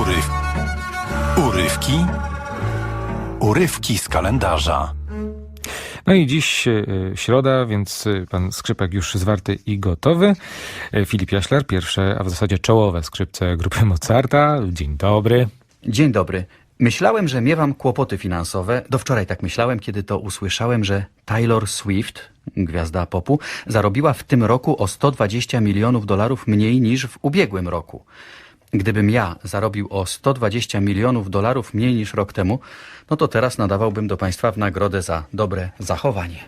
Uryw... Urywki? Urywki z kalendarza. No i dziś e, środa, więc e, pan skrzypek już zwarty i gotowy. E, Filip Jaślar, pierwsze, a w zasadzie czołowe skrzypce grupy Mozarta. Dzień dobry. Dzień dobry. Myślałem, że miewam kłopoty finansowe. Do wczoraj tak myślałem, kiedy to usłyszałem, że Taylor Swift, gwiazda popu, zarobiła w tym roku o 120 milionów dolarów mniej niż w ubiegłym roku. Gdybym ja zarobił o 120 milionów dolarów mniej niż rok temu, no to teraz nadawałbym do państwa w nagrodę za dobre zachowanie.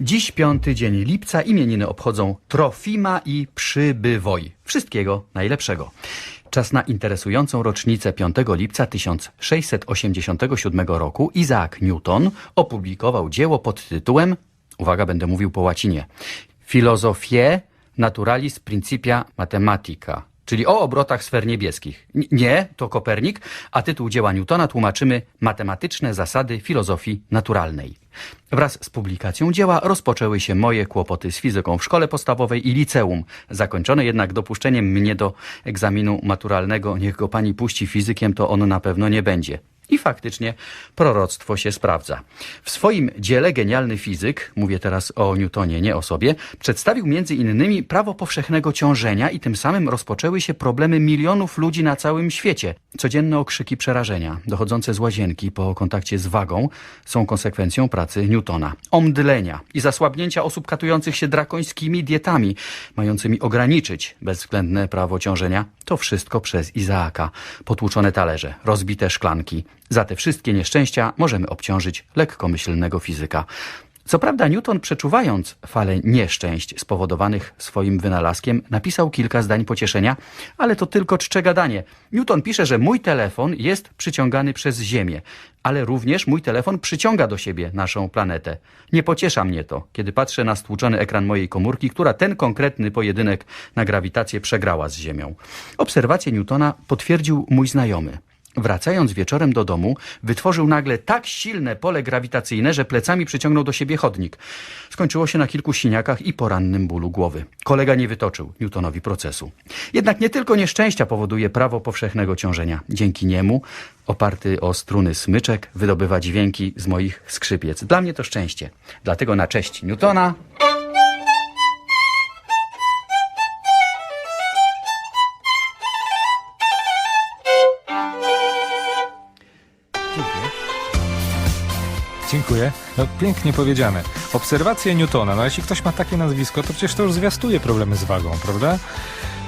Dziś piąty dzień lipca imieniny obchodzą Trofima i Przybywoj. Wszystkiego najlepszego. Czas na interesującą rocznicę 5 lipca 1687 roku Isaac Newton opublikował dzieło pod tytułem, uwaga, będę mówił po łacinie, Filozofie Naturalis Principia Mathematica, czyli o obrotach sfer niebieskich. Nie, to Kopernik, a tytuł dzieła Newtona tłumaczymy Matematyczne zasady filozofii naturalnej. Wraz z publikacją dzieła rozpoczęły się moje kłopoty z fizyką w szkole podstawowej i liceum, zakończone jednak dopuszczeniem mnie do egzaminu maturalnego. Niech go pani puści fizykiem, to on na pewno nie będzie. I faktycznie proroctwo się sprawdza. W swoim dziele genialny fizyk, mówię teraz o Newtonie, nie o sobie, przedstawił między innymi prawo powszechnego ciążenia i tym samym rozpoczęły się problemy milionów ludzi na całym świecie. Codzienne okrzyki przerażenia, dochodzące z łazienki po kontakcie z wagą, są konsekwencją pracy Newtona. Omdlenia i zasłabnięcia osób katujących się drakońskimi dietami, mającymi ograniczyć bezwzględne prawo ciążenia, to wszystko przez Izaaka. Potłuczone talerze, rozbite szklanki. Za te wszystkie nieszczęścia możemy obciążyć lekkomyślnego fizyka. Co prawda Newton, przeczuwając falę nieszczęść spowodowanych swoim wynalazkiem, napisał kilka zdań pocieszenia, ale to tylko czcze gadanie. Newton pisze, że mój telefon jest przyciągany przez Ziemię, ale również mój telefon przyciąga do siebie naszą planetę. Nie pociesza mnie to, kiedy patrzę na stłuczony ekran mojej komórki, która ten konkretny pojedynek na grawitację przegrała z Ziemią. Obserwację Newtona potwierdził mój znajomy. Wracając wieczorem do domu, wytworzył nagle tak silne pole grawitacyjne, że plecami przyciągnął do siebie chodnik. Skończyło się na kilku siniakach i porannym bólu głowy. Kolega nie wytoczył Newtonowi procesu. Jednak nie tylko nieszczęścia powoduje prawo powszechnego ciążenia. Dzięki niemu, oparty o struny smyczek, wydobywa dźwięki z moich skrzypiec. Dla mnie to szczęście. Dlatego na cześć Newtona Dziękuję. No, pięknie powiedziane. Obserwacje Newtona. No jeśli ktoś ma takie nazwisko, to przecież to już zwiastuje problemy z wagą, prawda?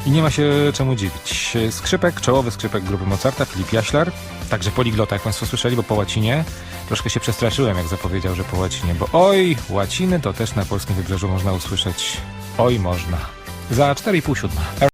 I nie ma się czemu dziwić. Skrzypek, czołowy skrzypek grupy Mozarta, Filip Jaślar, także poliglota, jak Państwo słyszeli, bo po łacinie. Troszkę się przestraszyłem, jak zapowiedział, że po łacinie, bo oj, łaciny to też na polskim wybrzeżu można usłyszeć. Oj, można. Za 4,5 siódma.